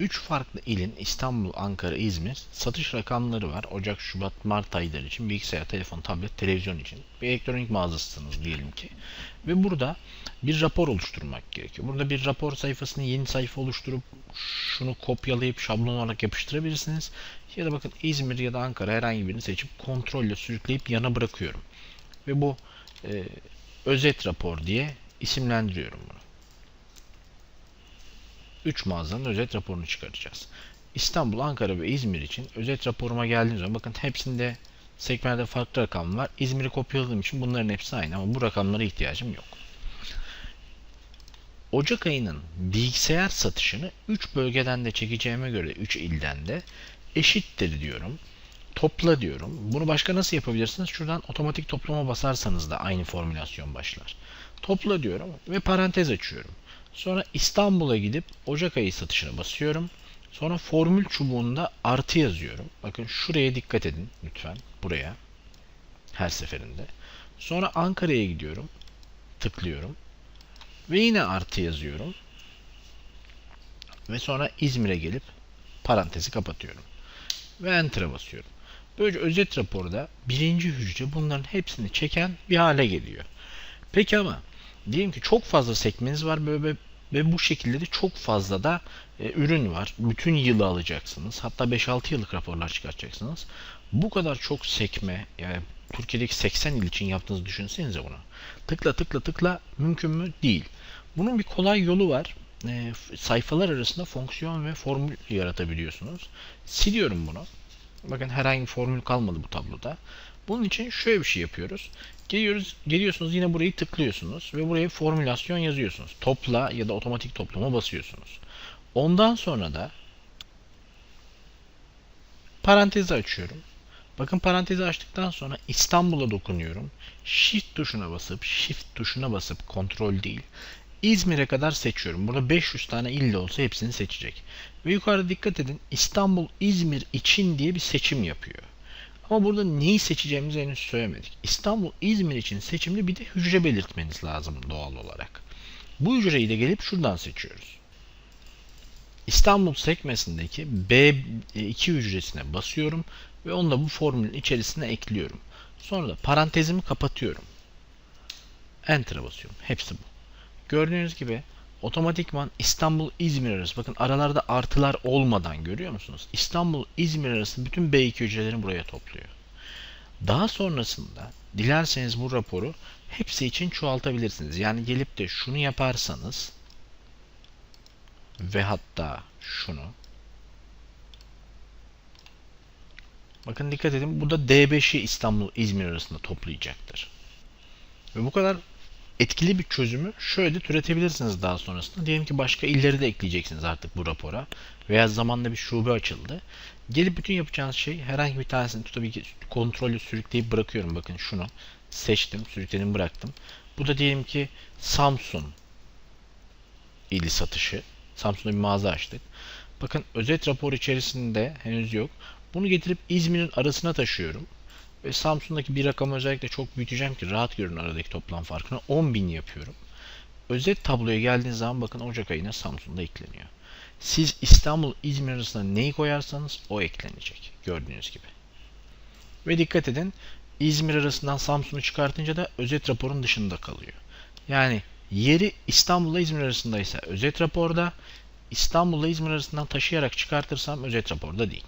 3 farklı ilin İstanbul, Ankara, İzmir satış rakamları var. Ocak, Şubat, Mart ayları için bilgisayar, telefon, tablet, televizyon için bir elektronik mağazasısınız diyelim ki. Ve burada bir rapor oluşturmak gerekiyor. Burada bir rapor sayfasını yeni sayfa oluşturup şunu kopyalayıp şablon olarak yapıştırabilirsiniz. Ya da bakın İzmir ya da Ankara herhangi birini seçip kontrolle sürükleyip yana bırakıyorum. Ve bu e, özet rapor diye isimlendiriyorum bunu. 3 mağazanın özet raporunu çıkaracağız. İstanbul, Ankara ve İzmir için özet raporuma geldiğiniz zaman bakın hepsinde sekmelerde farklı rakam var. İzmir'i kopyaladığım için bunların hepsi aynı ama bu rakamlara ihtiyacım yok. Ocak ayının bilgisayar satışını 3 bölgeden de çekeceğime göre 3 ilden de eşittir diyorum. Topla diyorum. Bunu başka nasıl yapabilirsiniz? Şuradan otomatik toplama basarsanız da aynı formülasyon başlar. Topla diyorum ve parantez açıyorum. Sonra İstanbul'a gidip Ocak ayı satışına basıyorum. Sonra formül çubuğunda artı yazıyorum. Bakın şuraya dikkat edin lütfen. Buraya. Her seferinde. Sonra Ankara'ya gidiyorum. Tıklıyorum. Ve yine artı yazıyorum. Ve sonra İzmir'e gelip parantezi kapatıyorum. Ve Enter'a basıyorum. Böylece özet raporda birinci hücre bunların hepsini çeken bir hale geliyor. Peki ama diyelim ki çok fazla sekmeniz var böyle ve bu şekilde de çok fazla da e, ürün var. Bütün yılı alacaksınız. Hatta 5-6 yıllık raporlar çıkartacaksınız. Bu kadar çok sekme yani Türkiye'deki 80 il için yaptığınızı düşünsenize bunu. Tıkla tıkla tıkla mümkün mü? Değil. Bunun bir kolay yolu var. E, sayfalar arasında fonksiyon ve formül yaratabiliyorsunuz. Siliyorum bunu. Bakın herhangi bir formül kalmadı bu tabloda. Bunun için şöyle bir şey yapıyoruz. Geliyoruz, geliyorsunuz yine burayı tıklıyorsunuz ve buraya formülasyon yazıyorsunuz. Topla ya da otomatik toplama basıyorsunuz. Ondan sonra da parantezi açıyorum. Bakın parantezi açtıktan sonra İstanbul'a dokunuyorum. Shift tuşuna basıp Shift tuşuna basıp kontrol değil. İzmir'e kadar seçiyorum. Burada 500 tane ille olsa hepsini seçecek. Ve yukarıda dikkat edin İstanbul İzmir için diye bir seçim yapıyor. Ama burada neyi seçeceğimizi henüz söylemedik. İstanbul, İzmir için seçimde bir de hücre belirtmeniz lazım doğal olarak. Bu hücreyi de gelip şuradan seçiyoruz. İstanbul sekmesindeki B2 hücresine basıyorum ve onu da bu formülün içerisine ekliyorum. Sonra da parantezimi kapatıyorum. Enter'a basıyorum. Hepsi bu. Gördüğünüz gibi otomatikman İstanbul-İzmir arası bakın aralarda artılar olmadan görüyor musunuz? İstanbul-İzmir arası bütün B2 hücrelerini buraya topluyor. Daha sonrasında dilerseniz bu raporu hepsi için çoğaltabilirsiniz. Yani gelip de şunu yaparsanız ve hatta şunu Bakın dikkat edin burada D5'i İstanbul-İzmir arasında toplayacaktır. Ve bu kadar etkili bir çözümü şöyle türetebilirsiniz daha sonrasında. Diyelim ki başka illeri de ekleyeceksiniz artık bu rapora. Veya zamanla bir şube açıldı. Gelip bütün yapacağınız şey herhangi bir tanesini tabii ki kontrolü sürükleyip bırakıyorum. Bakın şunu seçtim, sürükledim, bıraktım. Bu da diyelim ki Samsun ili satışı. Samsun'da bir mağaza açtık. Bakın özet rapor içerisinde henüz yok. Bunu getirip İzmir'in arasına taşıyorum. Ve Samsun'daki bir rakamı özellikle çok büyüteceğim ki rahat görün aradaki toplam farkını. 10.000 yapıyorum. Özet tabloya geldiğiniz zaman bakın Ocak ayına Samsun'da ekleniyor. Siz İstanbul, İzmir arasında neyi koyarsanız o eklenecek. Gördüğünüz gibi. Ve dikkat edin İzmir arasından Samsun'u çıkartınca da özet raporun dışında kalıyor. Yani yeri İstanbul'la İzmir arasındaysa özet raporda, İstanbul'la İzmir arasından taşıyarak çıkartırsam özet raporda değil.